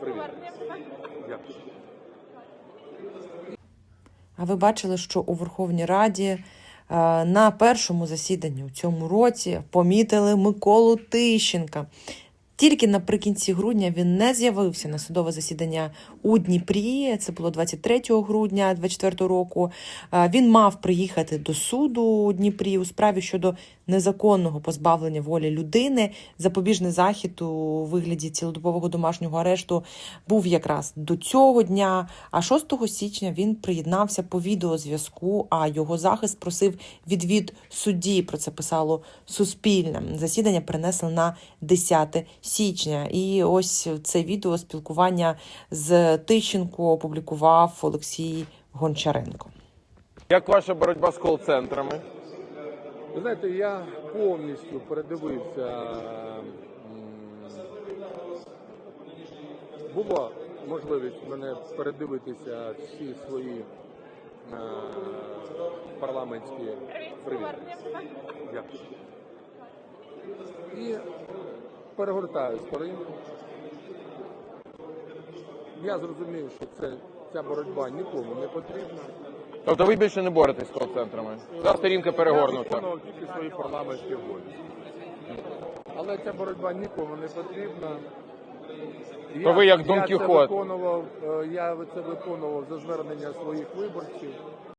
привіт. А ви бачили, що у Верховній Раді е, на першому засіданні у цьому році помітили Миколу Тищенка. Тільки наприкінці грудня він не з'явився на судове засідання у Дніпрі. Це було 23 грудня 2024 року. Він мав приїхати до суду у Дніпрі у справі щодо незаконного позбавлення волі людини. Запобіжний захід у вигляді цілодобового домашнього арешту був якраз до цього дня. А 6 січня він приєднався по відеозв'язку. А його захист просив відвід судді. Про це писало Суспільне. Засідання перенесли на 10 січня. І ось це відео спілкування з Тищенко опублікував Олексій Гончаренко. Як ваша боротьба з кол-центрами? Ви знаєте, я повністю передивився. Була можливість мене передивитися всі свої е, парламентські привіт. Дякую. І перегортаю сторінку. Я зрозумів, що це, ця боротьба нікому не потрібна. Тобто ви більше не боретесь з кол-центрами? Ця сторінка Я перегорнута. виконував тільки свої парламентські обов'язки. Але ця боротьба нікому не потрібна. То ви як Дон я це Кіхот. виконував, е, я це виконував за звернення своїх виборців.